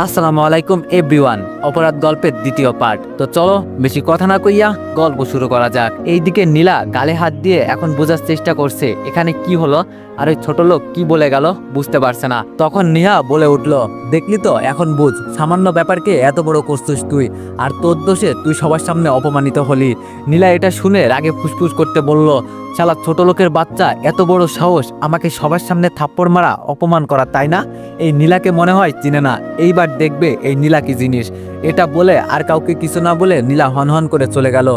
আসসালামু আলাইকুম এভরিওয়ান অপরাধ গল্পের দ্বিতীয় পার্ট তো চলো, বেশি কথা না কইয়া গল্প শুরু করা যাক। এইদিকে নীলা গালে হাত দিয়ে এখন বোঝার চেষ্টা করছে, এখানে কি হলো? আর ওই ছোট লোক কি বলে গেল? বুঝতে পারছে না। তখন নিহা বলে উঠল, দেখলি তো, এখন বুঝ, সামান্য ব্যাপারকে এত বড় করছিস তুই, আর তোর দোষে তুই সবার সামনে অপমানিত হলি। নীলা এটা শুনে রাগে ফুসফুস করতে বলল শালা ছোট লোকের বাচ্চা, এত বড় সাহস, আমাকে সবার সামনে থাপ্পড় মারা অপমান করা, তাই না? এই নীলাকে মনে হয় চিনে না। এইবার দেখবে এই নীলা কি জিনিস। এটা বলে আর কাউকে কিছু না বলে নীলা হনহন করে চলে গেল।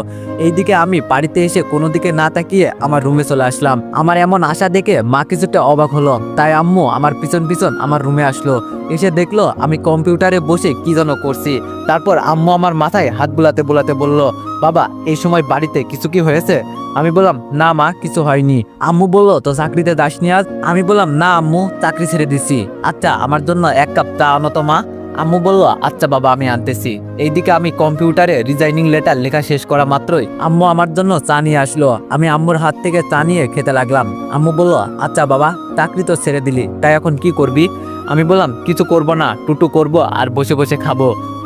এইদিকে আমি বাড়িতে এসে কোনো দিকে না তাকিয়ে আমার রুমে চলে আসলাম। আমার এমন আশা দেখে মা কিছুটা অবাক হলো। তাই আম্মু আমার পিছন পিছন আমার রুমে আসলো। এসে দেখল আমি কম্পিউটারে বসে কি যেন করছি। তারপর আম্মু আমার মাথায় হাত বুলাতে বুলাতে বলল বাবা, এই সময় বাড়িতে কিছু কি হয়েছে? আমি বললাম, না মা, কিছু হয়নি। আম্মু বলল, তো চাকরিতে দাসনি আজ? আমি বললাম, না আম্মু, চাকরি ছেড়ে দিছি। আচ্ছা আমার জন্য এক কাপ চা আনো তো মা। আম্মু বলল আচ্ছা বাবা, আমি আনতেছি। এইদিকে আমি কম্পিউটারে রিজাইনিং লেটার লেখা শেষ করা মাত্রই আম্মু আমার জন্য চা নিয়ে আসলো। আমি আম্মুর হাত থেকে চা নিয়ে খেতে লাগলাম। আম্মু বলল আচ্ছা বাবা, চাকরি তো ছেড়ে দিলি, তাই এখন কি করবি? আমি বললাম, কিছু করব না, টুটু করব আর বসে বসে খাব।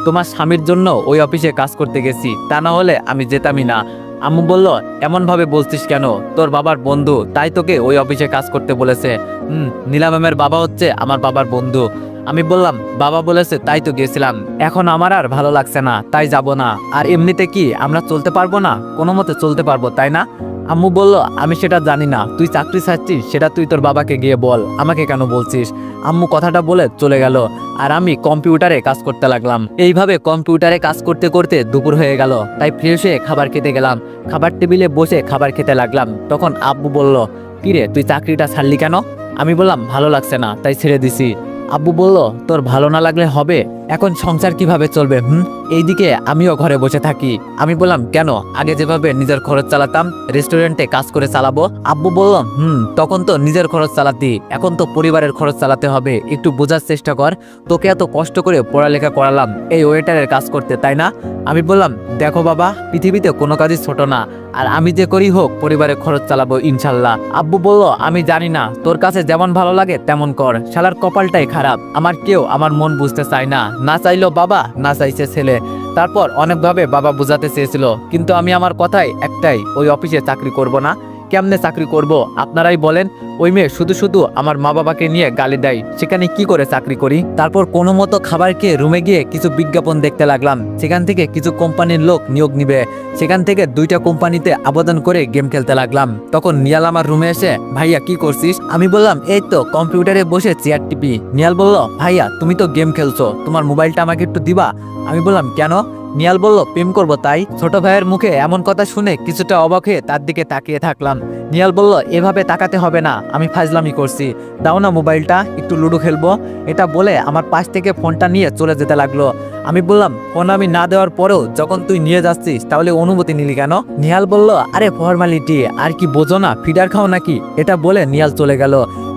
তোমার স্বামীর জন্য ওই অফিসে কাজ করতে গেছি, তা না হলে আমি যেতামই না। আম্মু বলল এমন ভাবে বলছিস কেন? তোর বাবার বন্ধু, তাই তোকে ওই অফিসে কাজ করতে বলেছে। হুম, নীলা ম্যামের বাবা হচ্ছে আমার বাবার বন্ধু। আমি বললাম, বাবা বলেছে, তাই তো গেছিলাম। এখন আমার আর ভালো লাগছে না, তাই যাব না। আর এমনিতে কি আমরা চলতে পারব না? কোনো মতে চলতে পারব, তাই না? আম্মু বলল, আমি সেটা জানি না। তুই চাকরি ছাড়ছিস, সেটা তুই তোর বাবাকে গিয়ে বল। আমাকে কেন বলছিস? আম্মু কথাটা বলে চলে গেল। আর আমি কম্পিউটারে কাজ করতে লাগলাম। এইভাবে কম্পিউটারে কাজ করতে করতে দুপুর হয়ে গেল। তাই ফ্রেশ হয়ে খাবার খেতে গেলাম। খাবার টেবিলে বসে খাবার খেতে লাগলাম। তখন আব্বু বলল, কিরে, তুই চাকরিটা ছাড়লি কেন? আমি বললাম, ভালো লাগছে না, তাই ছেড়ে দিছি। আব্বু বলল, তোর ভালো না লাগলে হবে? এখন সংসার কীভাবে চলবে, হুম? এইদিকে আমিও ঘরে বসে থাকি। আমি বললাম, কেন? আগে যেভাবে নিজের খরচ চালাতাম, রেস্টুরেন্টে কাজ করে চালাবো। আব্বু বলল, হুম, তখন তো নিজের খরচ চালাতি, এখন তো পরিবারের খরচ চালাতে হবে। একটু বোঝার চেষ্টা কর, তোকে এত কষ্ট করে পড়ালেখা করালাম, এই ওয়েটারের কাজ করতে, তাই না? আমি বললাম, দেখো বাবা, পৃথিবীতে কোনো কাজই ছোট না। আর আমি যে করি হোক, পরিবারে খরচ চালাবো ইনশাল্লাহ। আব্বু বলল, আমি জানি না, তোর কাছে যেমন ভালো লাগে তেমন কর। শালার কপালটাই খারাপ। আমার কেউ আমার মন বুঝতে চায় না। না চাইলো বাবা, না চাইছে ছেলে। তারপর অনেকভাবে বাবা বুঝাতে চেয়েছিল। কিন্তু আমি আমার কথাই একটাই, ওই অফিসে চাকরি করব না। কেমনে চাকরি করব? আপনারাই বলেন। ওই মেয়ে শুধু শুধু আমার মা বাবাকে নিয়ে গালি দেয়। সেখানে কি করে চাকরি করি? তারপর কোনো মতো খাবার খেয়ে রুমে গিয়ে কিছু বিজ্ঞাপন দেখতে লাগলাম। সেখান থেকে কিছু কোম্পানির লোক নিয়োগ নিবে। সেখান থেকে দুইটা কোম্পানিতে আবেদন করে গেম খেলতে লাগলাম। তখন নিয়াল আমার রুমে এসে, ভাইয়া, কি করছিস? আমি বললাম, এই তো, কম্পিউটারে বসে চেয়ার টিপি। নিয়াল বলল, ভাইয়া, তুমি তো গেম খেলছো। তোমার মোবাইলটা আমাকে একটু দিবা? আমি বললাম, কেন? নিয়াল বলল, প্রেম করব তাই? ছোট ভাইয়ের মুখে এমন কথা শুনে কিছুটা অবাক হয়ে তার দিকে তাকিয়ে থাকলাম। নিয়াল বলল, এভাবে তাকাতে হবে না, আমি ফাজলামি করছি। দাও না মোবাইলটা, একটু লুডো খেলব। এটা বলে আমার পাশ থেকে ফোনটা নিয়ে চলে যেতে লাগল। আমি বললাম ফোন আমি না দেওয়ার পরেও যখন তুই নিয়ে যাচ্ছিস, তাহলে অনুমতি নিলি কেন? নিহাল বলল, আরে ফর্মালিটি, আর কি বোঝো না, ফিডার খাও নাকি? এটা বলে নিয়াল চলে গেল।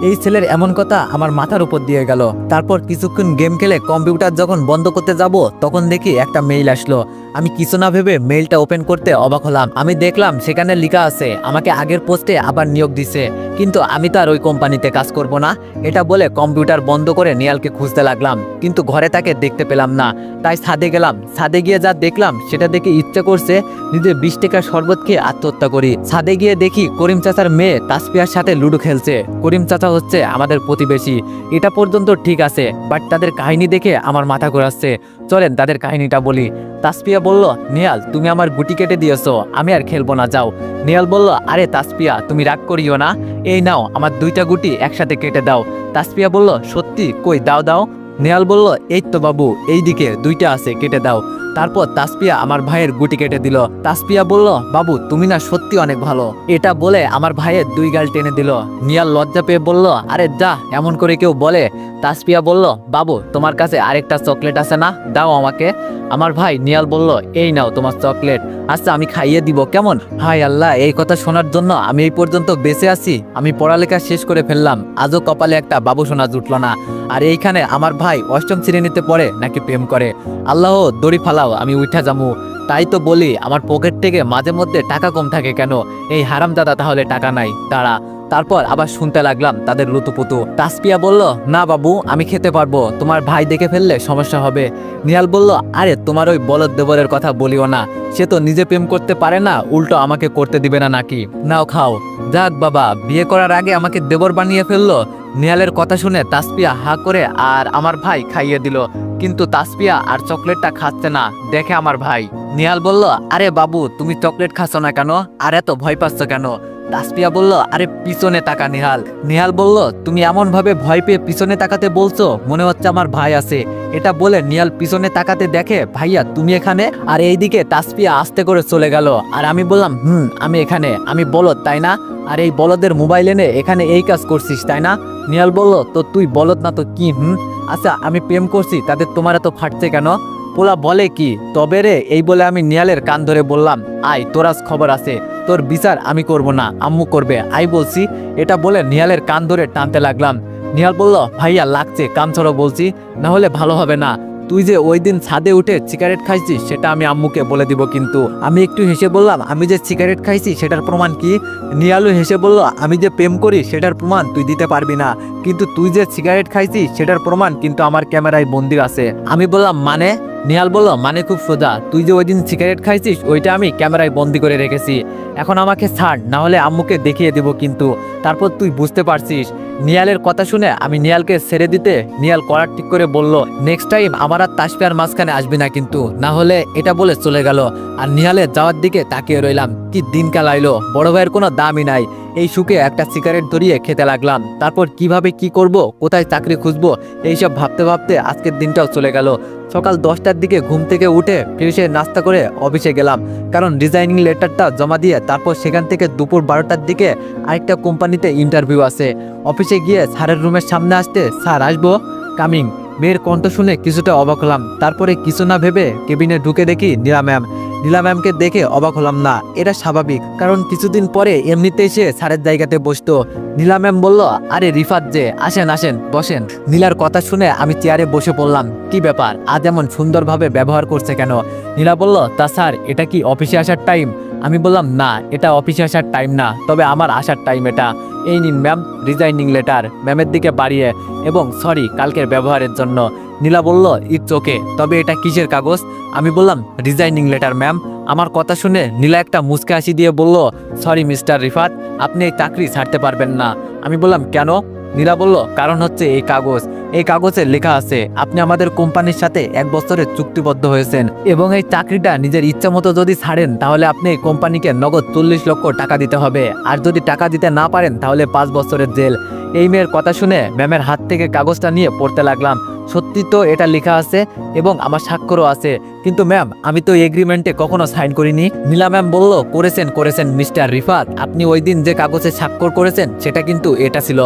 এই ছেলের এমন কথা আমার মাথার উপর দিয়ে গেল। তারপর কিছুক্ষণ গেম খেলে কম্পিউটার যখন বন্ধ করতে যাব, তখন দেখি একটা মেইল আসলো। আমি কিছু না ভেবে মেইলটা ওপেন করতে অবাক হলাম। আমি দেখলাম সেখানে লেখা আছে, আমাকে আগের পোস্টে আবার নিয়োগ দিছে, কিন্তু আমি তো আর ওই কোম্পানিতে কাজ করব না। এটা বলে কম্পিউটার বন্ধ করে নিয়ালকে খুঁজতে লাগলাম, কিন্তু ঘরে তাকে দেখতে পেলাম না। তাই ছাদে গেলাম। ছাদে গিয়ে যা দেখলাম, সেটা দেখে ইচ্ছে করছে নিজের বিশ টাকার শরবত খেয়ে আত্মহত্যা করি। ছাদে গিয়ে দেখি করিম চাচার মেয়ে তাসপিয়ার সাথে লুডো খেলছে। করিম চাচা হচ্ছে আমাদের প্রতিবেশী। এটা পর্যন্ত ঠিক আছে বাট তাদের কাহিনী দেখে আমার মাথা ঘোরাচ্ছে। চলেন তাদের কাহিনীটা বলি। তাসপিয়া বলল, নিয়াল, তুমি আমার গুটি কেটে দিয়েছ, আমি আর খেলব না, যাও। নিয়াল বলল, আরে তাসপিয়া তুমি রাগ করিও না। এই নাও, আমার দুইটা গুটি একসাথে কেটে দাও। তাসপিয়া বলল, সত্যি? কই? দাও দাও। নেয়াল বলল, এই তো বাবু এই দিকে দুইটা আছে, কেটে দাও। তারপর তাসপিয়া আমার ভাইয়ের গুটি কেটে দিল। তাসপিয়া বলল, বাবু, তুমি না সত্যি অনেক ভালো। এটা বলে আমার ভাইয়ের দুই গাল টেনে দিল। নিয়াল লজ্জা পেয়ে বলল, আরে যা, এমন করে কেউ বলে। তাসপিয়া বলল, বাবু, তোমার কাছে আরেকটা চকলেট আছে না? দাও আমাকে। আমার ভাই নিয়াল বলল, এই নাও তোমার চকলেট। আচ্ছা আমি খাইয়ে দিব, কেমন? হাই আল্লাহ, এই কথা শোনার জন্য আমি এই পর্যন্ত বেঁচে আছি। আমি পড়ালেখা শেষ করে ফেললাম। আজও কপালে একটা বাবু শোনা জুটল না। আর এইখানে আমার ভাই অষ্টম শ্রেণীতে পড়ে নাকি প্রেম করে? আল্লাহ, দড়ি ফালাও, আমি উঠা যামু। তাই তো বলি, আমার পকেট থেকে মাঝে মধ্যে টাকা কম থাকে কেন? এই হারাম দাদা তাহলে টাকা নাই। তারা তারপর আবার শুনতে লাগলাম তাদের লুতুপুতু। তাসপিয়া বলল, না বাবু, আমি খেতে পারব। তোমার ভাই দেখে ফেললে সমস্যা হবে। নিহাল বলল, আরে, তোমার ওই বলদ দেবরের কথা বলিও না। সে তো নিজে প্রেম করতে পারে না, উল্টো আমাকে করতে দিবে না নাকি। নাও খাও। যাক বাবা, বিয়ে করার আগে আমাকে দেবর বানিয়ে ফেলল। নিহালের কথা শুনে তাসপিয়া হা করে আর আমার ভাই খাইয়ে দিল। কিন্তু তাসপিয়া আর চকলেটটা খাচ্ছে না, দেখে আমার ভাই। নিহাল বলল, আরে বাবু, তুমি চকলেট খাচ্ছ না কেন? আর এত ভয় পাচ্ছ কেন? তাসপিয়া বলল, আরে, পিছনে তাকা নিহাল। নিহাল বলল, তুমি এমন ভাবে ভয় পেয়ে পিছনে তাকাতে বলছো? মনে হচ্ছে আমার ভাই আছে। এটা বলে নিহাল পিছনে তাকাতে দেখে, ভাইয়া, তুমি এখানে? আর এইদিকে তাসপিয়া আস্তে করে চলে গেল। আর আমি বললাম, হুম, আমি এখানে। আমি বলদ, তাই না? আর এই বলদের মোবাইল এনে এখানে এই কাজ করছিস, তাই না? নিহাল বলল, তো তুই বলদ না তো কি, হুম? আচ্ছা আমি প্রেম করছি তাদের তোমার এত ফাটছে কেন? পোলা বলে কি, তবে রে, এই বলে আমি নিয়ালের কান ধরে বললাম, আয় তোরাস খবর আছে, তোর বিচার আমি করব না, আম্মু করবে আই বলছি। এটা বলে নিয়ালের কান ধরে টানতে লাগলাম। নিয়াল বলল, ভাইয়া, লাগছে, কান ছড়ো বলছি, না হলে ভালো হবে না। তুই যে ওই দিন ছাদে উঠে সিগারেট খাইছিস, সেটা আমি আম্মুকে বলে দিব কিন্তু আমি একটু হেসে বললাম, আমি যে সিগারেট খাইছি সেটার প্রমাণ কি? নিয়ালু হেসে বলল, আমি যে প্রেম করি সেটার প্রমাণ তুই দিতে পারবি না। কিন্তু তুই যে সিগারেট খাইছিস সেটার প্রমাণ কিন্তু আমার ক্যামেরায় বন্দি আছে। আমি বললাম মানে? নিহাল বলল মানে খুব সোজা, তুই যে ওই দিন সিগারেট খাইছিস, ওইটা আমি ক্যামেরায় বন্দি করে রেখেছি। এখন আমাকে ছাড় না হলে আম্মুকে দেখিয়ে দেব কিন্তু। তারপর তুই বুঝতে পারছিস নিয়ালের কথা শুনে আমি নিয়ালকে ছেড়ে দিতে নিয়াল করার ঠিক করে বলল নেক্সট টাইম আমার আর তাসপিয়ার মাঝখানে আসবি না কিন্তু। না হলে এটা বলে চলে গেল। আর নিহালের যাওয়ার দিকে তাকিয়ে রইলাম। কি দিনকাল আইলো বড় ভাইয়ের কোনো দামই নাই। এই সুখে একটা সিগারেট ধরিয়ে খেতে লাগলাম। তারপর কীভাবে কি করব? কোথায় চাকরি খুঁজবো? এইসব ভাবতে ভাবতে আজকের দিনটাও চলে গেল। সকাল দশটার দিকে ঘুম থেকে উঠে ফ্রেশে নাস্তা করে অফিসে গেলাম। কারণ ডিজাইনিং লেটারটা জমা দিয়ে তারপর সেখান থেকে দুপুর বারোটার দিকে আরেকটা কোম্পানিতে ইন্টারভিউ আছে। অফিসে গিয়ে স্যারের রুমের সামনে আসতে স্যার আসব? কামিং মেয়ের কণ্ঠ শুনে কিছুটা অবাক হলাম। তারপরে কিছু না ভেবে কেবিনে ঢুকে দেখি নীলা ম্যাম। নীলা ম্যামকে দেখে অবাক হলাম না, এটা স্বাভাবিক, কারণ কিছুদিন পরে এমনিতে এসে স্যারের জায়গাতে বসতো। নীলা ম্যাম বলল, আরে রিফাত যে, আসেন আসেন, বসেন। নীলার কথা শুনে আমি চেয়ারে বসে পড়লাম, কি ব্যাপার, আজ এমন সুন্দরভাবে ব্যবহার করছে কেন? নীলা বলল, তা স্যার, এটা কি অফিসে আসার টাইম? আমি বললাম, না, এটা অফিসে আসার টাইম না, তবে আমার আসার টাইম এটা। এই নিন ম্যাম রিজাইনিং লেটার ম্যামের দিকে বাড়িয়ে এবং সরি কালকের ব্যবহারের জন্য। নীলা বলল ইটস ওকে তবে এটা কিসের কাগজ? আমি বললাম রিজাইনিং লেটার ম্যাম আমার কথা শুনে নীলা একটা মুচকে হাসি দিয়ে বলল সরি মিস্টার রিফাত, আপনি এই চাকরি ছাড়তে পারবেন না। আমি বললাম, কেন? নীলা বলল, কারণ হচ্ছে এই কাগজ। এই কাগজে লেখা আছে, আপনি আমাদের কোম্পানির সাথে এক বছরের চুক্তিবদ্ধ হয়েছেন এবং এই চাকরিটা নিজের ইচ্ছা মতো যদি ছাড়েন, তাহলে আপনি কোম্পানিকে নগদ চল্লিশ লক্ষ টাকা দিতে হবে। আর যদি টাকা দিতে না পারেন, তাহলে পাঁচ বছরের জেল। এই মেয়ের কথা শুনে ম্যামের হাত থেকে কাগজটা নিয়ে পড়তে লাগলাম। সত্যি তো এটা লেখা আছে এবং আমার স্বাক্ষরও আছে। কিন্তু ম্যাম, আমি তো এগ্রিমেন্টে কখনো সাইন করিনি। নীলা ম্যাম বলল, করেছেন করেছেন, মিস্টার রিফাত। আপনি ওই দিন যে কাগজে স্বাক্ষর করেছেন, সেটা কিন্তু এটা ছিল।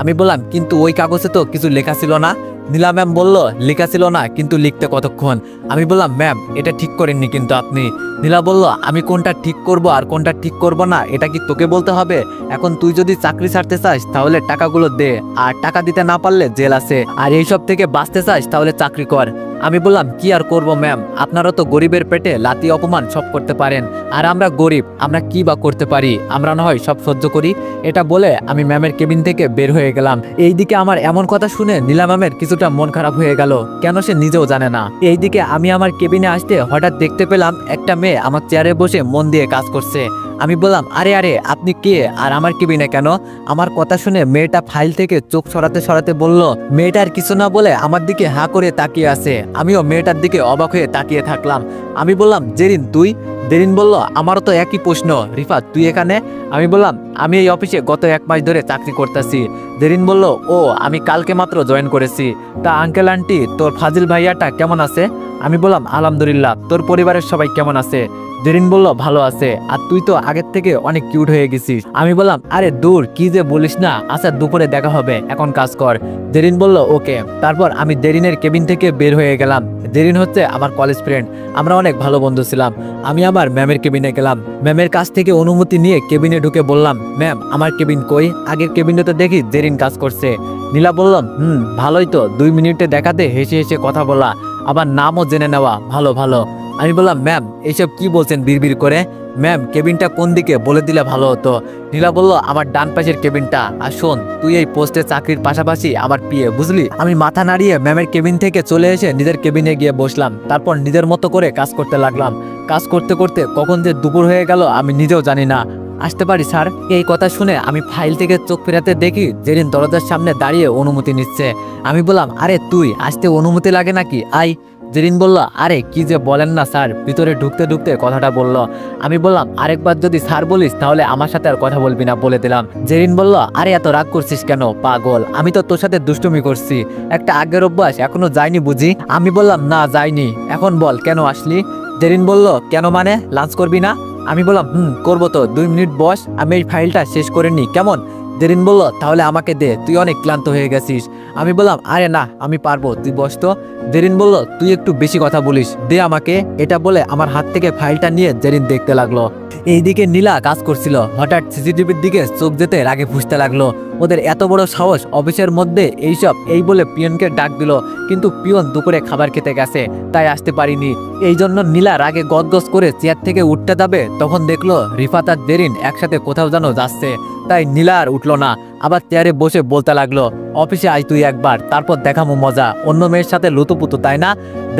আমি বললাম, কিন্তু ওই কাগজে তো কিছু লেখা ছিল না। নীলা ম্যাম বলল, লেখা ছিল না, কিন্তু লিখতে কতক্ষণ? আমি বললাম, ম্যাম, এটা ঠিক করেননি কিন্তু আপনি। নীলা বলল, আমি কোনটা ঠিক করব আর কোনটা ঠিক করব না, এটা কি তোকে বলতে হবে? এখন তুই যদি চাকরি ছাড়তে চাস, তাহলে টাকাগুলো দে, আর টাকা দিতে না পারলে জেল আছে। আর এইসব থেকে বাঁচতে চাস, তাহলে চাকরি কর। আমি বললাম, কি আর করব, ম্যাম? আপনারা তো গরিবের পেটে লাতি অপমান সব করতে পারেন। আর আমরা গরিব, আমরা কি বা করতে পারি? আমরা না হয় সব সহ্য করি? এটা বলে আমি ম্যামের কেবিন থেকে বের হয়ে গেলাম। এইদিকে আমার এমন কথা শুনে নীলা ম্যামের কিছুটা মন খারাপ হয়ে গেল। কেন সে নিজেও জানে না। এইদিকে আমি আমার কেবিনে আসতে হঠাৎ দেখতে পেলাম একটা মেয়ে আমার চেয়ারে বসে মন দিয়ে কাজ করছে। আমি বললাম, আরে আরে, আপনি কে? আর আমার কেবিনে কেন? আমার কথা শুনে মেয়েটা ফাইল থেকে চোখ সরাতে সরাতে বলল, মেয়েটার কিছু না বলে আমার দিকে হাঁ করে তাকিয়ে আছে। আমিও মেয়েটার দিকে অবাক হয়ে তাকিয়ে থাকলাম। আমি বললাম, জেরিন, তুই? জেরিন বলল, আমারও তো একই প্রশ্ন। রিফাত, তুই এখানে? আমি বললাম, আমি এই অফিসে গত এক মাস ধরে চাকরি করতেছি। জেরিন বলল, ও, আমি কালকে মাত্র জয়েন করেছি। তা আঙ্কেল আন্টি তোর ফাজিল ভাইয়াটা কেমন আছে? আমি বললাম, আলহামদুলিল্লাহ, তোর পরিবারের সবাই কেমন আছে? জেরিন বলল, ভালো আছে। আর তুই তো আগের থেকে অনেক কিউট হয়ে গেছিস। আমি বললাম, আরে দূর, কি যে বলিস না। আচ্ছা দুপুরে দেখা হবে। এখন কাজ কর। জেরিন বলল, ওকে। তারপর আমি জেরিনের কেবিন থেকে বের হয়ে গেলাম। জেরিন হচ্ছে আমার কলেজ ফ্রেন্ড আমরা অনেক ভালো বন্ধু ছিলাম। আমি আমার ম্যামের কেবিনে গেলাম। ম্যামের কাছ থেকে অনুমতি নিয়ে কেবিনে ঢুকে বললাম ম্যাম আমার কেবিন কই? আগের কেবিনে তো দেখি জেরিন কাজ করছে। নীলা বললাম হুম, ভালোই তো। দুই মিনিটে দেখাতে হেসে হেসে কথা বলা। আবার নামও জেনে নেওয়া ভালো ভালো। আমি বললাম, ম্যাম এইসব কি বলছেন বিড়বিড় করে? ম্যাম, কেবিনটা কোন দিকে? বলে দিলে ভালো হতো। নীলা বলল, আমার ডান পাশের কেবিনটা। আর শোন, তুই এই পোস্টে চাকরির পাশাপাশি আমার পিয়ে বুঝলি? আমি মাথা নাড়িয়ে ম্যামের কেবিন থেকে চলে এসে নিজের কেবিনে গিয়ে বসলাম। তারপর নিজের মতো করে কাজ করতে লাগলাম। কাজ করতে করতে কখন যে দুপুর হয়ে গেল আমি নিজেও জানি না। আসতে পারি, স্যার। এই কথা শুনে আমি ফাইল থেকে চোখ ফেরাতে দেখি জেরিন দরজার সামনে দাঁড়িয়ে অনুমতি নিচ্ছে। আমি বললাম, আরে তুই, আসতে অনুমতি লাগে নাকি? আই জেরিন বলল, আরে, কি যে বলেন না, স্যার। ভিতরে ঢুকতে ঢুকতে কথাটা বলল। আমি বললাম, আরেকবার যদি স্যার বলিস, তাহলে আমার সাথে আর কথা বলবি না, বলে দিলাম। জেরিন বলল, আরে, এত রাগ করছিস কেন, পাগল? আমি তো তোর সাথে দুষ্টুমি করছি। একটা আগের অভ্যাস, এখনও যায়নি বুঝি? আমি বললাম, না যায়নি এখন বল, কেন আসলি? জেরিন বলল, কেন মানে? লাঞ্চ করবি না? আমি বললাম, হুম, করব তো। দুই মিনিট বস, আমি এই ফাইলটা শেষ করে নি কেমন? জেরিন বলল, তাহলে আমাকে দে, তুই অনেক ক্লান্ত হয়ে গেছিস। আমি বললাম, আরে না, আমি পারব, তুই বস তো। জেরিন বলল, তুই একটু বেশি কথা বলিস, দে আমাকে। এটা বলে আমার হাত থেকে ফাইলটা নিয়ে জেরিন দেখতে লাগল। এইদিকে নীলা কাজ করছিল। হঠাৎ সিসিটিভির দিকে চোখ যেতে রাগে ফুসতে লাগল। ওদের এত বড় সাহস, অফিসের মধ্যে এইসব, এই বলে পিয়নকে ডাক দিল। কিন্তু পিয়ন দুপুরে খাবার খেতে গেছে, তাই আসতে পারিনি। এই জন্য নীলা রাগে গদগজ করে চেয়ার থেকে উঠতে যাবে, তখন দেখল রিফাত আর দেরিন একসাথে কোথাও যেন যাচ্ছে। তাই নীলা আর উঠল না। আবার চেয়ারে বসে বলতে লাগল, অফিসে আয় তুই একবার, তারপর দেখামো মজা। অন্য মেয়ের সাথে লুতুপুতু, তাই না?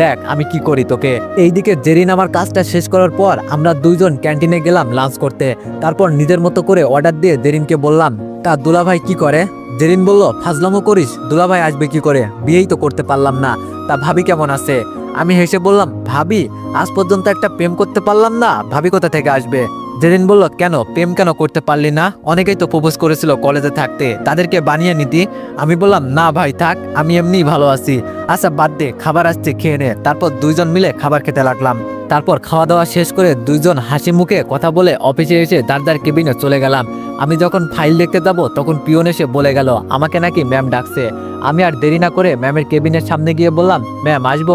দেখ, আমি কি করি তোকে। এইদিকে জেরিন আমার কাজটা শেষ করার পর আমরা দুইজন ক্যান্টিনে গেলাম লাঞ্চ করতে। তারপর নিজের মতো করে অর্ডার দিয়ে জেরিনকে বললাম, তা দুলাভাই কি করে? জেরিন বলল, ফাজলামো করিস, দুলাভাই আসবে কি করে? বিয়েই তো করতে পারলাম না। তা ভাবি কেমন আছে? আমি হেসে বললাম, ভাবি, আজ পর্যন্ত একটা প্রেম করতে পারলাম না, ভাবি কোথা থেকে আসবে? জেরিন বলল, কেন? প্রেম কেন করতে পারলি না? অনেকেই তো প্রপোজ করেছিল কলেজে থাকতে। তাদেরকে বানিয়ে নিতি। আমি বললাম, না ভাই, থাক, আমি এমনিই ভালো আছি। আচ্ছা বাদ দে, খাবার আসছে, খেয়ে নে। তারপর দুইজন মিলে খাবার খেতে লাগলাম। তারপর খাওয়া দাওয়া শেষ করে দুইজন হাসি মুখে কথা বলে অফিসে এসে দার দার কেবিনে চলে গেলাম। আমি যখন ফাইল দেখতে যাব, তখন পিয়ন এসে বলে গেল, আমাকে নাকি ম্যাম ডাকছে। আমি আর দেরি না করে ম্যামের কেবিনের সামনে গিয়ে বললাম, ম্যাম, আসব?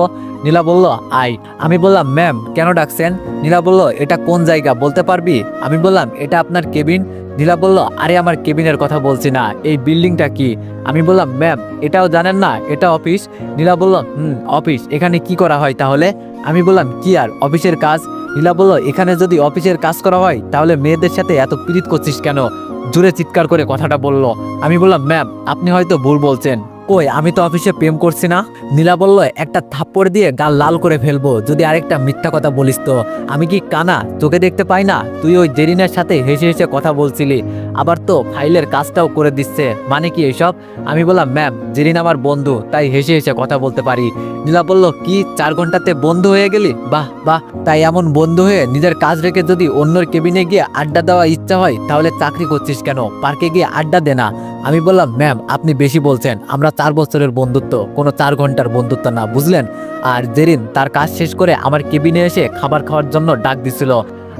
নীলা বলল, আই। আমি বললাম, ম্যাম, কেন ডাকছেন? নীলা বলল, এটা কোন জায়গা, বলতে পারবি? আমি বললাম, এটা আপনার কেবিন? নীলা বলল, আরে, আমার কেবিনের কথা বলছি না, এই বিল্ডিংটা কি? আমি বললাম, ম্যাম, এটাও জানেন না, এটা অফিস? নীলা বলল, হুম, অফিস, এখানে কি করা হয় তাহলে? আমি বললাম, কি আর, অফিসের কাজ? নীলা বলল, এখানে যদি অফিসের কাজ করা হয়, তাহলে মেয়েদের সাথে এত পীড়িত করছিস কেন? জোরে চিৎকার করে কথাটা বলল। আমি বললাম, ম্যাম, আপনি হয়তো ভুল বলছেন। কই, আমি তো অফিসে প্রেম করছি না। নীলা বলল, একটা থাপ্পড় দিয়ে গাল লাল করে ফেলব, যদি আরেকটা মিথ্যা কথা বলিস তো। আমি কি কানা চোখে দেখতে পাই না? তুই ওই জেরিনের সাথে হেসে হেসে কথা বলছিলি। আবার তো ফাইলের কাজটাও করে দিচ্ছে। মানে কি এসব? আমি বললাম, ম্যাম, জেরিন আমার বন্ধু, তাই হেসে হেসে কথা বলতে পারি। নীলা বলল, কি, চার ঘন্টাতে বন্ধু হয়ে গেলি? বাহ বাহ, তাই এমন বন্ধু হয়ে নিজের কাজ রেখে যদি অন্যর কেবিনে গিয়ে আড্ডা দেওয়া ইচ্ছা হয়, তাহলে চাকরি করছিস কেন? পার্কে গিয়ে আড্ডা দে না। আমি বললাম, ম্যাম, আপনি বেশি বলছেন, আমরা চার বছরের বন্ধুত্ব, কোনো চার ঘণ্টার বন্ধুত্ব না, বুঝলেন? আর জেরিন তার কাজ শেষ করে আমার কেবিনে এসে খাবার খাওয়ার জন্য ডাক দিছিল।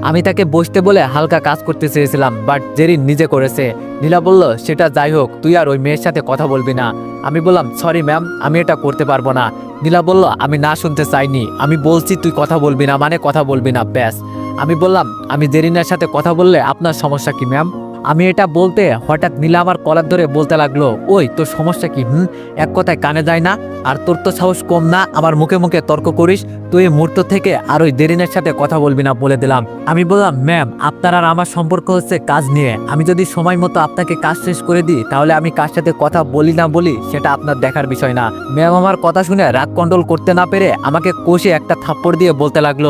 আমি তাকে বসতে বলে হালকা কাজ করতে চেয়েছিলাম বাট জেরিন নিজে করেছে, নীলা বলল, সেটা যাই হোক, তুই আর ওই মেয়ের সাথে কথা বলবি না। আমি বললাম সরি ম্যাম আমি এটা করতে পারব না। নীলা বলল, আমি না শুনতে চাইনি, আমি বলছি তুই কথা বলবি না মানে কথা বলবি না, ব্যাস। আমি বললাম, আমি জেরিনের সাথে কথা বললে আপনার সমস্যা কি ম্যাম আমি এটা বলতে হঠাৎ নীলা আমার কলার ধরে বলতে লাগল, ওই, তোর সমস্যা কি, হুম? এক কথায় কানে যায় না? আর তোর তো সাহস কম না? আমার মুখে মুখে তর্ক করিস? তুই এই মুহূর্ত থেকে আর ওই দেরিনের সাথে কথা বলবি না, বলে দিলাম। আমি বললাম, ম্যাম, আপনার আর আমার সম্পর্ক হচ্ছে কাজ নিয়ে। আমি যদি সময় মতো আপনাকে কাজ শেষ করে দিই, তাহলে আমি কার সাথে কথা বলি না বলি, সেটা আপনার দেখার বিষয় না। ম্যাম আমার কথা শুনে রাগ কন্ট্রোল করতে না পেরে আমাকে কষে একটা থাপ্পড় দিয়ে বলতে লাগল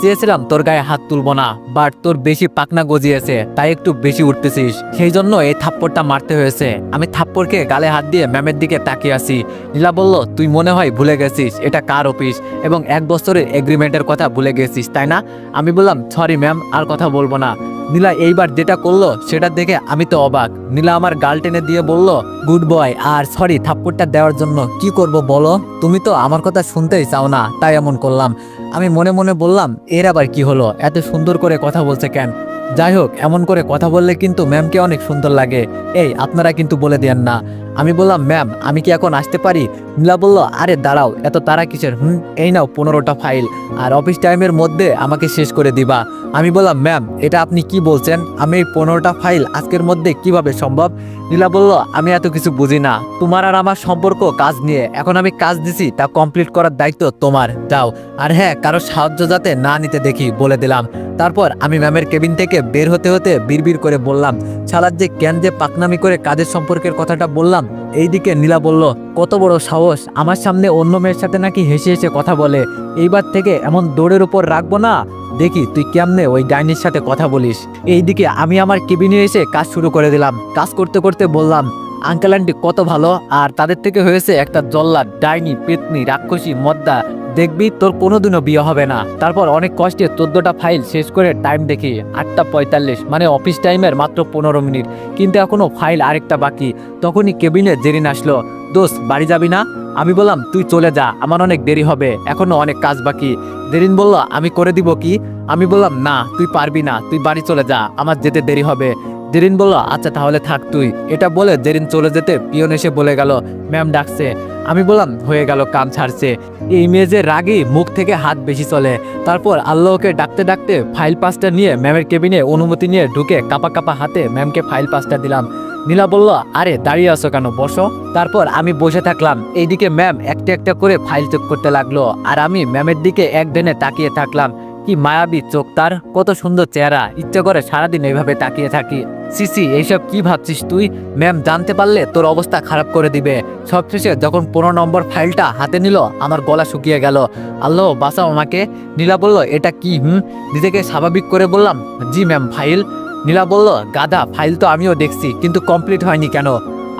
চেয়েছিলাম তোর গায়ে হাত তুলবো না, বাট তোর বেশি পাকনা গজিয়েছে, তাই একটু বেশি উঠতেছিস। সেই জন্য এই থাপ্পড়টা মারতে হয়েছে। আমি থাপ্পড়কে গালে হাত দিয়ে ম্যামের দিকে তাকিয়ে আসি নীলা বলল, তুই মনে হয় ভুলে গেছিস, এটা কার অফিস? এবং এক বছরের এগ্রিমেন্টের কথা ভুলে গেছিস, তাই না? আমি বললাম সরি ম্যাম আর কথা বলব না। নীলা এইবার যেটা করল, সেটা দেখে আমি তো অবাক। নীলা আমার গাল টেনে দিয়ে বলল গুড বয় আর সরি থাপ্পড়টা দেওয়ার জন্য কি করব বলো? তুমি তো আমার কথা শুনতেই চাও না, তাই এমন করলাম। আমি মনে মনে বললাম, এর আবার কি হলো? এত সুন্দর করে কথা বলছে কেন? যাই হোক এমন করে কথা বললে কিন্তু ম্যামকে অনেক সুন্দর লাগে। এই, আপনারা কিন্তু বলে দেন না। আমি বললাম, ম্যাম, আমি কি এখন আসতে পারি? নীলা বলল, আরে দাঁড়াও, এত তারা কিসের? হুম, এই নাও পনেরোটা ফাইল, আর অফিস টাইমের মধ্যে আমাকে শেষ করে দিবা। আমি বললাম, ম্যাম, এটা আপনি কি বলছেন? আমি এই পনেরোটা ফাইল আজকের মধ্যে কীভাবে সম্ভব? নীলা বলল আমি এত কিছু বুঝি না। তোমার আর আমার সম্পর্ক, কাজ নিয়ে। এখন আমি কাজ দিছি, তা কমপ্লিট করার দায়িত্ব তোমার। যাও। আর হ্যাঁ কারও সাহায্য যাতে না নিতে দেখি, বলে দিলাম। তারপর আমি ম্যামের কেবিন থেকে বের হতে হতে বিড়বিড় করে বললাম ছালার যে কেন যে পাকনামি করে কাজের সম্পর্কের কথাটা বললাম? এইদিকে নীলা বলল কত বড় সাহস, আমার সামনে অন্য মেয়ের সাথে নাকি হেসে হেসে কথা বলে। এইবার থেকে এমন দৌড়ের উপর রাখব না দেখি তুই কেমনে ওই ডাইনির সাথে কথা বলিস। এইদিকে আমি আমার কেবিনে এসে কাজ শুরু করে দিলাম। কাজ করতে করতে বললাম আঙ্কেল আন্টি কত ভালো, আর তাদের থেকে হয়েছে একটা জল্লাদ, ডাইনি, পেতনি, রাক্ষসী, মদ্দা। দেখবি তোর কোনোদিনও বিয়ে হবে না। তারপর অনেক কষ্টে চোদ্দটা ফাইল শেষ করে টাইম দেখি, আটটা পঁয়তাল্লিশ মানে অফিস টাইমের মাত্র পনেরো মিনিট। কিন্তু এখনও ফাইল আরেকটা বাকি। তখনই কেবিনে জেরিন আসলো, দোস্ত, বাড়ি যাবি না? আমি বললাম, তুই চলে যা, আমার অনেক দেরি হবে, এখনও অনেক কাজ বাকি। জেরিন বলল, আমি করে দিব কি? আমি বললাম, না, তুই পারবি না, তুই বাড়ি চলে যা, আমার যেতে দেরি হবে। জেরিন বলল আচ্ছা তাহলে থাক তুই। এটা বলে জেরিন চলে যেতে পিয়ন এসে বলে গেল, ম্যাম ডাকছে। আমি বললাম, হয়ে গেল, কাম ছাড়ছে। এই মেয়েজের রাগই মুখ থেকে হাত বেশি চলে। তারপর আল্লাহকে ডাকতে ডাকতে ফাইল পাসটা নিয়ে ম্যামের কেবিনে অনুমতি নিয়ে ঢুকে কাপা কাপা হাতে ম্যামকে ফাইল পাসটা দিলাম। নীলা বলল, আরে, দাঁড়িয়ে আছো কেন? বসো। তারপর আমি বসে থাকলাম। এইদিকে ম্যাম একটা একটা করে ফাইল চেক করতে লাগল। আর আমি ম্যামের দিকে এক ডেনে তাকিয়ে থাকলাম। কি মায়াবী চোখ তার? কত সুন্দর চেহারা। ইচ্ছে করে সারাদিন এইভাবে তাকিয়ে থাকি। সিসি, এইসব কি ভাবছিস তুই? ম্যাম, জানতে পারলে তোর অবস্থা খারাপ করে দিবে। সবশেষে যখন পনেরো নম্বর ফাইলটা হাতে নিল, আমার গলা শুকিয়ে গেল। আল্লাহ, বাঁচাও আমাকে। নীলা বলল, এটা কি, হুম? নিজেকে স্বাভাবিক করে বললাম, জি ম্যাম, ফাইল। নীলা বলল গাদা ফাইল তো আমিও দেখছি, কিন্তু কমপ্লিট হয়নি কেন?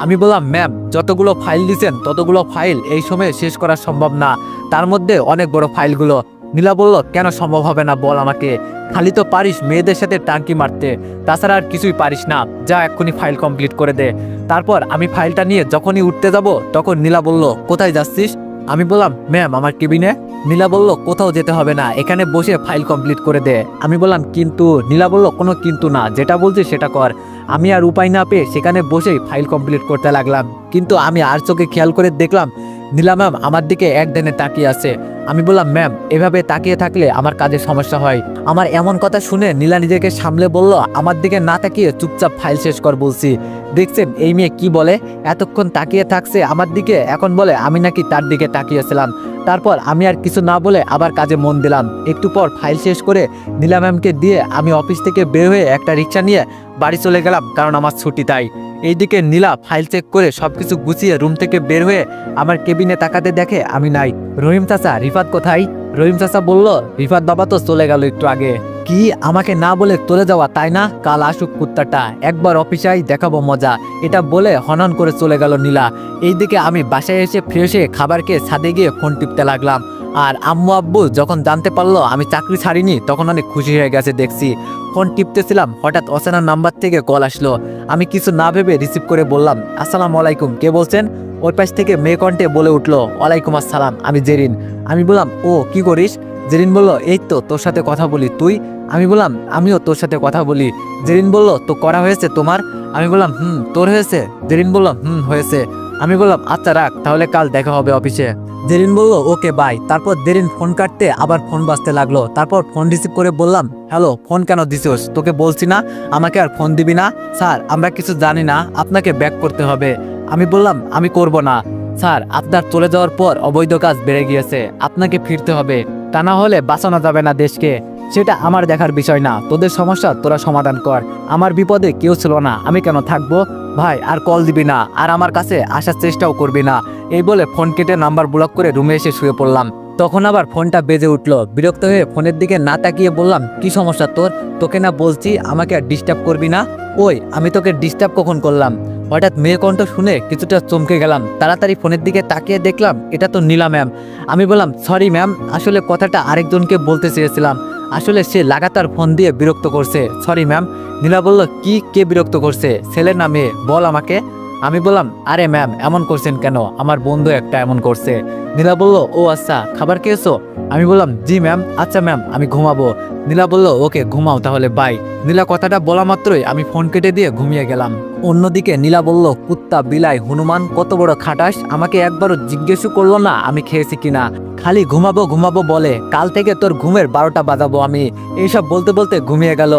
আমি বললাম, ম্যাম, যতগুলো ফাইল দিছেন, ততগুলো ফাইল এই সময়ে শেষ করা সম্ভব না। তার মধ্যে অনেক বড় ফাইলগুলো। নীলা বলল, কেন সম্ভব হবে না বল আমাকে? খালি তো পারিস মেয়েদের সাথে টাঙ্কি মারতে। তাছাড়া আর কিছুই পারিস না। যা, এক্ষুনি ফাইল কমপ্লিট করে দে। তারপর আমি ফাইলটা নিয়ে যখনই উঠতে যাব, তখন নীলা বলল, কোথায় যাচ্ছিস? আমি বললাম, ম্যাম, আমার কেবিনে। নীলা বলল, কোথাও যেতে হবে না, এখানে বসে ফাইল কমপ্লিট করে দে। আমি বললাম, কিন্তু, নীলা বলল, কোনো কিন্তু না, যেটা বলছি সেটা কর। আমি আর উপায় না পেয়ে সেখানে বসেই ফাইল কমপ্লিট করতে লাগলাম। কিন্তু আমি আর চোখে খেয়াল করে দেখলাম নীলা ম্যাম, আমার দিকে এক দেনে তাকিয়ে আছে। আমি বললাম, ম্যাম, এভাবে তাকিয়ে থাকলে আমার কাজে সমস্যা হয়। আমার এমন কথা শুনে নীলা নিজেকে সামলে বলল, আমার দিকে না তাকিয়ে চুপচাপ ফাইল শেষ কর বলছি। দেখছেন, এই মেয়ে কি বলে? এতক্ষণ তাকিয়ে থাকছে আমার দিকে, এখন বলে, আমি নাকি তার দিকে তাকিয়েছিলাম। তারপর আমি আর কিছু না বলে আবার কাজে মন দিলাম। একটু পর ফাইল শেষ করে নীলা ম্যামকে দিয়ে আমি অফিস থেকে বের হয়ে একটা রিক্সা নিয়ে বাড়ি চলে গেলাম, কারণ আমার ছুটি তাই। এইদিকে নীলা ফাইল চেক করে সবকিছু গুছিয়ে রুম থেকে বের হয়ে আমার কেবিনে তাকাতে দেখে আমি নাই। রহিম চাচা, রিফাত কোথায়? রহিম চাচা বলল, রিফাত বাবা তো চলে গেল একটু আগে। কি আমাকে না বলে চলে যাওয়া তাই না? কাল আসুক কুত্তাটা। একবার অফিসাই দেখাবো মজা। এটা বলে হনন করে চলে গেল নীলা। এইদিকে আমি বাসায় এসে ফ্রেশ খাবার খেয়ে ছাদে গিয়ে ফোন টিপতে লাগলাম। আর আম্মু আব্বু যখন জানতে পারল আমি চাকরি ছাড়িনি, তখন অনেক খুশি হয়ে গেছে, দেখছি। ফোন টিপতেছিলাম, হঠাৎ অচেনা নাম্বার থেকে কল আসলো। আমি কিছু না ভেবে রিসিভ করে বললাম, আসসালামু আলাইকুম, কে বলছেন? ওর পাশ থেকে মেয়ে কণ্ঠে বলে উঠল, ওয়ালাইকুম আসসালাম, আমি জেরিন। আমি বললাম, ও, কি করিস? জেরিন বলল, এই তো, তোর সাথে কথা বলি। তুই? আমি বললাম, আমিও তোর সাথে কথা বলি। জেরিন বলল, তো করা হয়েছে তোমার? আমি বললাম, হুম, তোর হয়েছে? জেরিন বলল, হুম, হয়েছে। আমি বললাম আচ্ছা রাখ, তাহলে কাল দেখা হবে অফিসে। জেরিন বলল, ওকে, বাই। তারপর জেরিন ফোন কাটতে আবার ফোন বাজতে লাগল। তারপর ফোন রিসিভ করে বললাম, হ্যালো, ফোন কেন দিছিস? তোকে বলছি না? আমাকে আর ফোন দিবি না? স্যার, আমরা কিছু জানি না। আপনাকে ব্যাক করতে হবে। আমি বললাম, আমি করব না। স্যার, আপনার চলে যাওয়ার পর অবৈধ কাজ বেড়ে গিয়েছে। আপনাকে ফিরতে হবে। তা না হলে বাঁচানো যাবে না দেশকে। সেটা আমার দেখার বিষয় না। তোদের সমস্যা তোরা সমাধান কর। আমার বিপদে কেউ ছিল না। আমি কেন থাকব? ভাই, আর কল দিবি না। আর আমার কাছে আসার চেষ্টাও করবি না। এই বলে ফোন কেটে নাম্বার ব্লক করে রুমে এসে শুয়ে পড়লাম। তখন আবার ফোনটা বেজে উঠল। বিরক্ত হয়ে ফোনের দিকে না তাকিয়ে বললাম, কি সমস্যা তোর? তোকে না বলছি আমাকে আর ডিস্টার্ব করবি না? ওই, আমি তোকে ডিস্টার্ব কখন করলাম? হঠাৎ মেয়ে কণ্ঠ শুনে কিছুটা চমকে গেলাম। তাড়াতাড়ি ফোনের দিকে তাকিয়ে দেখলাম, এটা তো নীলা ম্যাম আমি বললাম সরি ম্যাম আসলে কথাটা আরেকজনকে বলতে চেয়েছিলাম। আসলে সে লাগাতার ফোন দিয়ে বিরক্ত করছে। সরি ম্যাম নীলা বলল, কি? কে বিরক্ত করছে? ছেলে না মেয়ে? বল আমাকে। আমি বললাম, আরে ম্যাম, এমন করছেন কেন? আমার বন্ধু একটা এমন করছে। নীলা বলল, ও আচ্ছা খাবার খেয়েছো? আমি বললাম, জি ম্যাম আচ্ছা ম্যাম, আমি ঘুমাবো। নীলা বলল, ওকে, ঘুমাও তাহলে, বাই। নীলা কথাটা বলা মাত্রই আমি ফোন কেটে দিয়ে ঘুমিয়ে গেলাম। অন্যদিকে নীলা বলল, কুত্তা বিলাই, হনুমান, কত বড় খাটাস, আমাকে একবারও জিজ্ঞেসও করল না আমি খেয়েছি কিনা। খালি ঘুমাবো ঘুমাবো বলে, কাল থেকে তোর ঘুমের বারোটা বাজাবো আমি। এইসব বলতে বলতে ঘুমিয়ে গেল।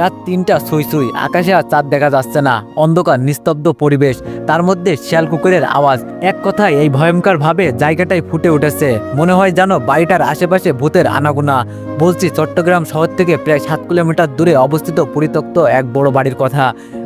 রাত তিনটা সুই সুই আকাশে আর চাঁদ দেখা যাচ্ছে না। অন্ধকার, নিস্তব্ধ পরিবেশ। তার মধ্যে শিয়াল কুকুরের আওয়াজ। এক কথায় এই ভয়ঙ্কর ভাবে জায়গাটাই ফুটে উঠেছে। মনে হয় জানো বাড়িটার আশেপাশে ভূতের আনাগোনা। বলছি, চট্টগ্রাম শহর থেকে প্রায় সাত কিলোমিটার দূরে অবস্থিত পরিত্যক্ত এক বড় বাড়ির কথা।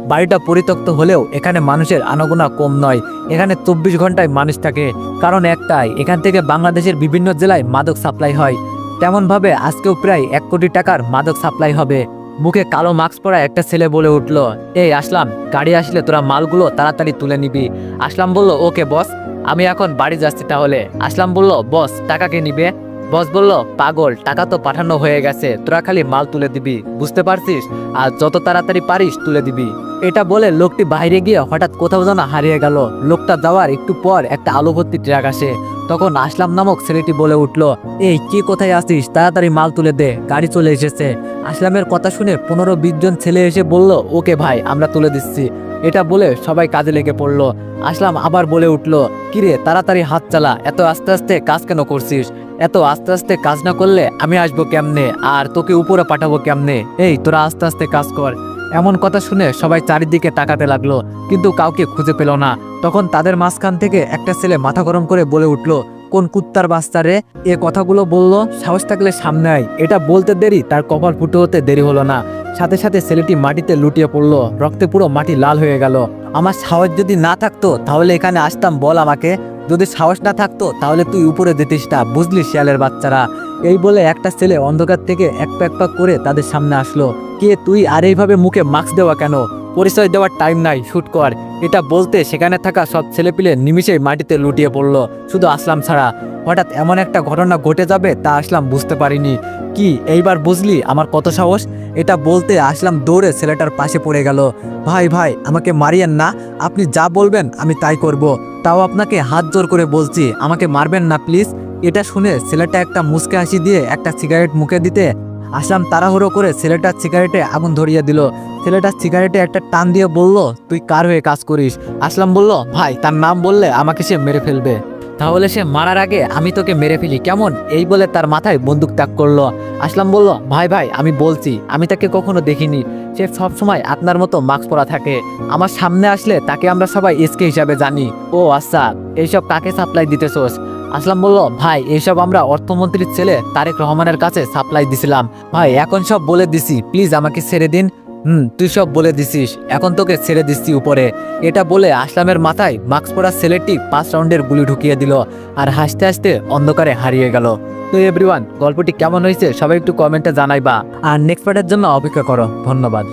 বাড়িটা পরিত্যক্ত হলেও এখানে মানুষের আনাগোনা কম নয়। এখানে চব্বিশ ঘন্টায় মানুষ থাকে। কারণ একটাই, এখান থেকে বাংলাদেশের বিভিন্ন জেলায় মাদক সাপ্লাই হয়। তেমনভাবে আজকেও প্রায় এক কোটি টাকার মাদক সাপ্লাই হবে। মুখে কালো মাস্ক পরা একটা ছেলে বলে উঠল, এই, আসলাম। গাড়ি আসলে তোরা মালগুলো তাড়াতাড়ি তুলে নিবি। আসলাম বলল, ওকে, বস। আমি এখন বাড়ি যাচ্ছি তাহলে। আসলাম বলল, বস, টাকা কে নিবে? বস বলল, পাগল, টাকা তো পাঠানো হয়ে গেছে, তোরা খালি মাল তুলে দিবি, বুঝতে পারছিস? আর যত তাড়াতাড়ি পারিস তুলে দিবি। এটা বলে লোকটি বাইরে গিয়ে হঠাৎ কোথাও যেন হারিয়ে গেল। লোকটা যাওয়ার একটু পর একটা আলো ভর্তি ট্রাক আসে। তখন আসলাম নামক ছেলেটি বলে উঠল, এই, কি কোথায় আসিস তাড়াতাড়ি মাল তুলে দে, গাড়ি চলে এসেছে। আসলামের কথা শুনে পনেরো বিশ জন ছেলে এসে বলল, ওকে ভাই, আমরা তুলে দিচ্ছি। এটা বলে সবাই কাজে লেগে পড়ল। আসলাম আবার বলে উঠল, কিরে, তাড়াতাড়ি হাত চালা, এত আস্তে আস্তে কাজ কেন করছিস? এত আস্তে আস্তে কাজ না করলে আমি আসব কেমনে? আর তোকে উপরে পাঠাবো কেমনে? এই, তোরা আস্তে আস্তে কাজ কর। এমন কথা শুনে সবাই চারিদিকে তাকাতে লাগল, কিন্তু কাউকে খুঁজে পেল না। তখন তাদের মাঝখান থেকে একটা ছেলে মাথা গরম করে বলে উঠল, কোন কুত্তার বাস্তারে এ কথাগুলো বলল, সাহস থাকলে সামনে আয়। এটা বলতে দেরি, তার কপাল ফুটে হতে দেরি হলো না। সাথে সাথে ছেলেটি মাটিতে লুটিয়ে পড়ল, রক্তে পুরো মাটি লাল হয়ে গেল। আমার সাহস যদি না থাকতো, তাহলে এখানে আসতাম, বল আমাকে। যদি সাহস না থাকতো, তাহলে তুই উপরে দিতিস না, বুঝলি শিয়ালের বাচ্চারা? এই বলে একটা ছেলে অন্ধকার থেকে এক প্যাক প্যাক করে তাদের সামনে আসলো। কে তুই আর এইভাবে মুখে মাস্ক দেওয়া কেন? পরিচয় দেওয়ার টাইম নাই, শুট কর। এটা বলতে সেখানে থাকা সব ছেলেপিলে নিমিষেই মাটিতে লুটিয়ে পড়ল। শুধু আসলাম ছাড়া। হঠাৎ এমন একটা ঘটনা ঘটে যাবে তা আসলাম বুঝতে পারিনি। কি, এইবার বুঝলি আমার কত সাহস? এটা বলতে আসলাম দৌড়ে ছেলেটার পাশে পড়ে গেল। ভাই ভাই, আমাকে মারিয়েন না। আপনি যা বলবেন আমি তাই করব। তাও আপনাকে হাত জোর করে বলছি, আমাকে মারবেন না প্লিজ। এটা শুনে ছেলেটা একটা মুসকে হাসি দিয়ে একটা সিগারেট মুখে দিতে আসলাম তাড়াহুড়ো করে ছেলেটার সিগারেটে আগুন ধরিয়ে দিল। ছেলেটার সিগারেটে একটা টান দিয়ে বলল, তুই কার হয়ে কাজ করিস? আসলাম বলল, ভাই, তার নাম বললে আমাকে সে মেরে ফেলবে। তাহলে সে মারার আগে আমি তোকে মেরে ফেলি, কেমন? এই বলে তার মাথায় বন্দুক ত্যাগ করল। আসলাম বলল, ভাই ভাই, আমি বলছি, আমি তাকে কখনো দেখিনি। সে সব সময় আপনার মতো মাস্ক পরা থাকে। আমার সামনে আসলে তাকে আমরা সবাই এসকে হিসাবে জানি। ও আচ্ছা এইসব কাকে সাপ্লাই দিতেছোস? আসলাম বলল, ভাই, এইসব আমরা অর্থমন্ত্রীর ছেলে তারেক রহমানের কাছে সাপ্লাই দিছিলাম। ভাই, এখন সব বলে দিছি। প্লিজ আমাকে ছেড়ে দিন। হুম, তুই সব বলে দিছিস। এখন তোকে ছেড়ে দিচ্ছি উপরে। এটা বলে আসলামের মাথায় মাস্ক পরা ছেলেটি পাঁচ রাউন্ডের গুলি ঢুকিয়ে দিল আর হাসতে হাসতে অন্ধকারে হারিয়ে গেল। তো এভরিওয়ান গল্পটি কেমন হয়েছে সবাই একটু কমেন্টে জানাইবা। আর নেক্সট পার্টের জন্য অপেক্ষা করো। ধন্যবাদ।